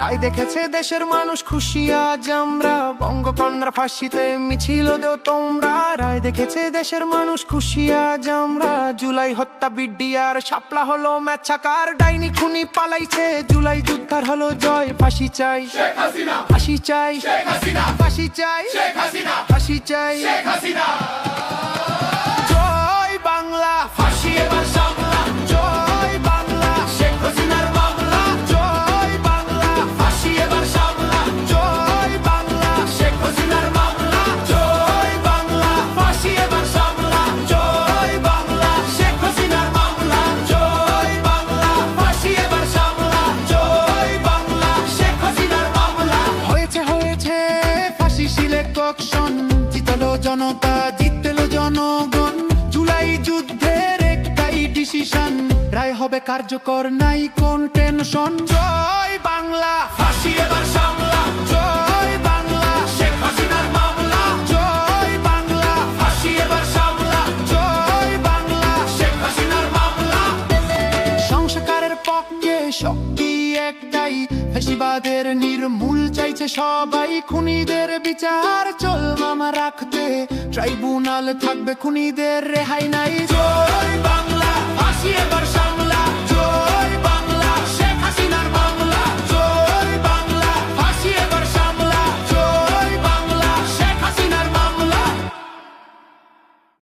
রায় দেখেছে দেশের মানুষ খুশি আজ আমরা। বঙ্গকন্যার ফাঁসিতে মিছিল দেও তোমরা। রায় দেখেছে দেশের মানুষ খুশি আজ আমরা। জুলাই হত্যা বিডিআর সাপলা হলো ম্যাচাকার। ডাইনি খুনি পালাইছে জুলাই যুদ্ধার হলো জয়। ফাঁসি চাই। ফাঁসি চাই। ফাঁসি চাই। ফাঁসি চাই। জয় ফাঁসি সিলেকশন জিতলো জনতা জিতলো জনগণ। জুলাই যুদ্ধের একটাই ডিসিশন রায় হবে কার্যকর নাই কোন টেনশন জয় বাংলা। ফাঁসি এবার সামলা। জয় বাংলা। শেখ হাসিনার মামলা। জয় বাংলা। ফাঁসি এবার সামলা। জয় বাংলা। শেখ হাসিনার মামলা। সংস্কারের পক্ষে শক্তি একটাই ফেসিবাদের নির্মূল সবাই খুনিদের বিচার চল মামা রাখতে। ট্রাইব্যুনাল থাকবে খুনিদের রেহাই নাই। জয়